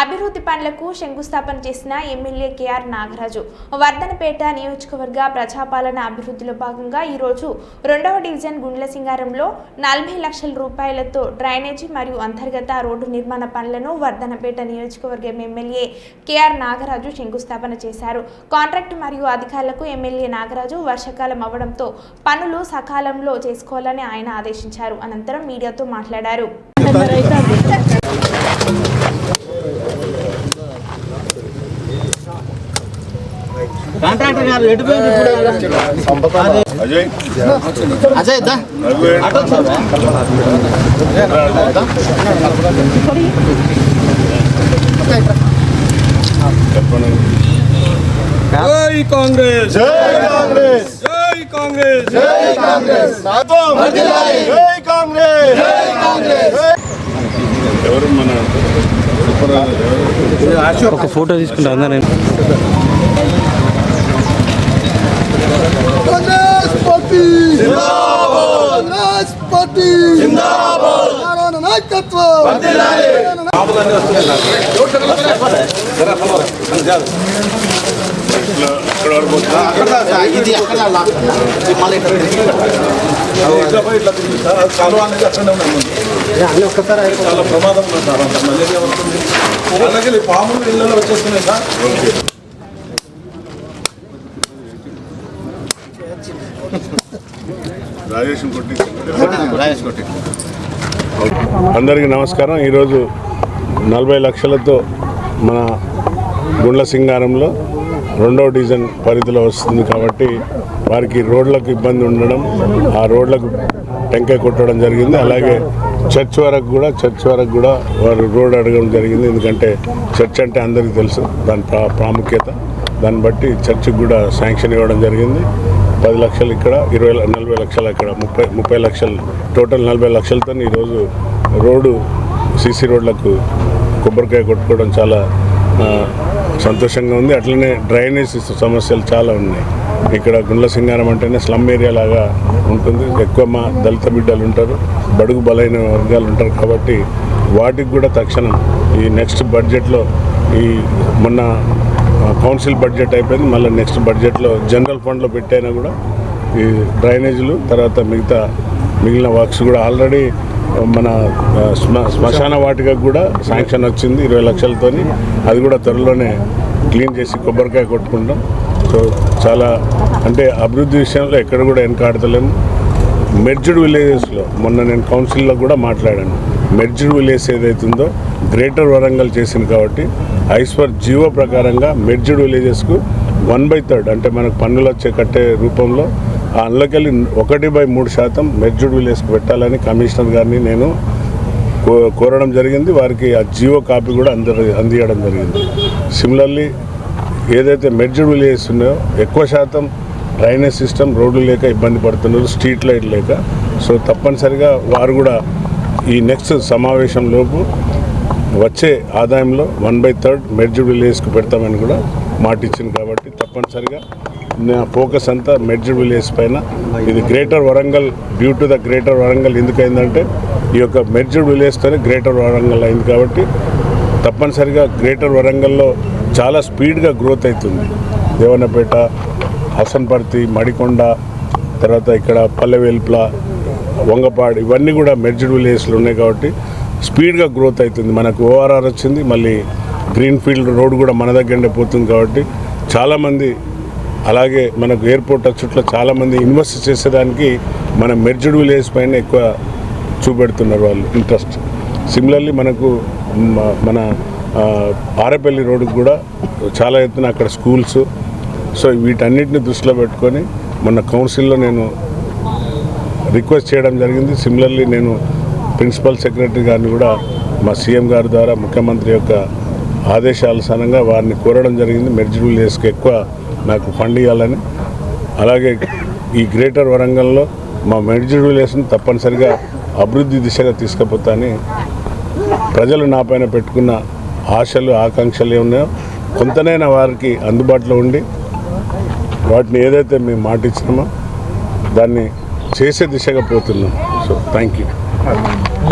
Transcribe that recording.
అభివృద్ధి పనులకు శంకుస్థాపన చేసిన ఎమ్మెల్యే కేఆర్ నాగరాజు. వర్ధనపేట నియోజకవర్గ ప్రజాపాలన అభివృద్ధిలో భాగంగా ఈరోజు రెండవ డివిజన్ గుండ్ల సింగారంలో నలభై లక్షల రూపాయలతో డ్రైనేజీ మరియు అంతర్గత రోడ్డు నిర్మాణ పనులను వర్ధనపేట నియోజకవర్గం ఎమ్మెల్యే కేఆర్ నాగరాజు శంకుస్థాపన చేశారు. కాంట్రాక్ట్ మరియు అధికారులకు ఎమ్మెల్యే నాగరాజు వర్షాకాలం అవ్వడంతో పనులు సకాలంలో చేసుకోవాలని ఆయన ఆదేశించారు. అనంతరం మీడియాతో మాట్లాడారు. అజయ్. అజయ్ దా. జై కాంగ్రెస్. జై కాంగ్రెస్. జై కాంగ్రెస్. జై కాంగ్రెస్. జై కాంగ్రెస్. జై కాంగ్రెస్. ఎవరు మన ఒక ఫోటో తీసుకుంటా అందా నేను కాంగ్రెస్ పార్టీ కాంగ్రెస్ పార్టీ నారాయణ నాయకత్వం ఇట్లా ఇక్కడ వరకు వస్తుందా? ఇది అక్కడ లాక్ ఇది మళ్ళీ ఇక్కడ అన్నీ ఒక్కసారి చాలా ప్రమాదం సార్ అంత మలేరియా వస్తుంది అలాగే పాములు ఇళ్ళలో వచ్చేస్తున్నాయి సార్ రాజేష్ కొట్టి. రాజేష్ కొట్టి. అందరికీ నమస్కారం. ఈరోజు నలభై లక్షలతో మన గుండ్ల సింగారంలో రెండవ డివిజన్ పరిధిలో వస్తుంది కాబట్టి వారికి రోడ్లకు ఇబ్బంది ఉండడం ఆ రోడ్లకు టెంకాయ కొట్టడం జరిగింది. అలాగే చర్చ్ వరకు కూడా చర్చ్ వరకు కూడా వారు రోడ్ అడగడం జరిగింది. ఎందుకంటే చర్చ్ అంటే అందరికీ తెలుసు దాని ప్రా ప్రాముఖ్యత. దాన్ని బట్టి చర్చికి కూడా శాంక్షన్ ఇవ్వడం జరిగింది. పది లక్షలు ఇక్కడ ఇరవై నలభై లక్షలు అక్కడ. ముప్పై ముప్పై లక్షలు టోటల్ నలభై లక్షలతో ఈరోజు రోడ్డు సీసీ రోడ్లకు కొబ్బరికాయ కొట్టుకోవడం చాలా సంతోషంగా ఉంది. అట్లనే డ్రైనేజ్ సమస్యలు చాలా ఉన్నాయి. ఇక్కడ గుండ్ల సింగారం అంటేనే స్లమ్ ఏరియా లాగా ఉంటుంది. ఎక్కువ మా దళిత బిడ్డలు ఉంటారు. బడుగు బలైన వర్గాలు ఉంటారు కాబట్టి వాటికి కూడా తక్షణం ఈ నెక్స్ట్ బడ్జెట్లో ఈ మొన్న కౌన్సిల్ బడ్జెట్ అయిపోయింది. మళ్ళీ నెక్స్ట్ బడ్జెట్లో జనరల్ ఫండ్లో పెట్టైనా కూడా ఈ డ్రైనేజీలు తర్వాత మిగతా మిగిలిన వర్క్స్ కూడా ఆల్రెడీ మన శ్మశాన వాటికకు కూడా శాంక్షన్ వచ్చింది ఇరవై లక్షలతోని. అది కూడా త్వరలోనే క్లీన్ చేసి కొబ్బరికాయ కొట్టుకుంటాం. సో చాలా అంటే అభివృద్ధి విషయంలో ఎక్కడ కూడా వెనకాడతలేము. మెర్జ్డ్ విలేజెస్లో మొన్న నేను కౌన్సిల్లో కూడా మాట్లాడాను. మెర్జ్డ్ విలేజ్ ఏదైతుందో గ్రేటర్ వరంగల్ చేసింది కాబట్టి ఐశ్వర్ జీవో ప్రకారంగా మెర్జ్డ్ విలేజెస్కు వన్ బై థర్డ్ అంటే మనకు పన్నులు వచ్చే కట్టే రూపంలో ఆ అందులోకెళ్ళి ఒకటి బై మూడు శాతం మెర్జ్డ్ విలేజ్కి పెట్టాలని కమిషనర్ గారిని నేను కో- కోరడం జరిగింది. వారికి ఆ జియో కాపీ కూడా అందరు అందియడం జరిగింది. సిమిలర్లీ ఏదైతే మెర్జ్డ్ విలేజెస్ ఉన్నాయో ఎక్కువ శాతం డ్రైనేజ్ సిస్టమ్ రోడ్లు లేక ఇబ్బంది పడుతున్నారు స్ట్రీట్ లైట్ లేక. సో తప్పనిసరిగా వారు కూడా ఈ నెక్స్ట్ సమావేశంలోపు వచ్చే ఆదాయంలో వన్ బై థర్డ్ మెర్జ్డ్ విలేజ్కి పెడతామని కూడా మాట ఇచ్చింది కాబట్టి తప్పనిసరిగా నా ఫోకస్ అంతా మెర్జ్డ్ విలేజ్ పైన. ఇది Greater Warangal due to the Greater Warangal ఎందుకైందంటే ఈ యొక్క మెర్జ్డ్ విలేజ్తోనే గ్రేటర్ వరంగల్ అయింది కాబట్టి తప్పనిసరిగా గ్రేటర్ వరంగల్లో చాలా స్పీడ్గా గ్రోత్ అవుతుంది దేవన్నపేట హసన్పర్తి మడికొండ తర్వాత ఇక్కడ పల్లెవేల్పుల వంగపాడు ఇవన్నీ కూడా మెర్జ్డ్ విలేజ్లు ఉన్నాయి కాబట్టి స్పీడ్గా గ్రోత్ అవుతుంది. మనకు ఓఆర్ఆర్ వచ్చింది మళ్ళీ గ్రీన్ ఫీల్డ్ రోడ్ కూడా మన దగ్గరనే పోతుంది కాబట్టి చాలామంది అలాగే మనకు ఎయిర్పోర్ట్ వచ్చుట్లో చాలామంది ఇన్వెస్ట్ చేసేదానికి మన మెర్జ్డ్ విలేజ్ పైన ఎక్కువ చూపెడుతున్నారు వాళ్ళు ఇంట్రెస్ట్. సిమిలర్లీ మనకు మన ఆరేపల్లి రోడ్డుకు కూడా చాలా ఎత్తున అక్కడ స్కూల్స్. సో వీటన్నిటిని దృష్టిలో పెట్టుకొని మొన్న కౌన్సిల్లో నేను రిక్వెస్ట్ చేయడం జరిగింది. సిమిలర్లీ నేను ప్రిన్సిపల్ సెక్రటరీ గారిని కూడా మా సీఎం గారి ద్వారా ముఖ్యమంత్రి యొక్క ఆదేశానుసారంగా వారిని కోరడం జరిగింది. మెర్జ్డ్ విలేజ్కి ఎక్కువ నాకు ఫండ్ ఇవ్వాలని అలాగే ఈ గ్రేటర్ వరంగల్లో మా మెర్జ్ విలేజ్ని తప్పనిసరిగా అభివృద్ధి దిశగా తీసుకుపోతాని ప్రజలు నాపైన పెట్టుకున్న ఆశలు ఆకాంక్షలు ఏమున్నాయో కొంతనైనా వారికి అందుబాటులో ఉండి వాటిని ఏదైతే మేము మాటిచ్చినామో దాన్ని చేసే దిశగా పోతున్నాం. So thank you 嗯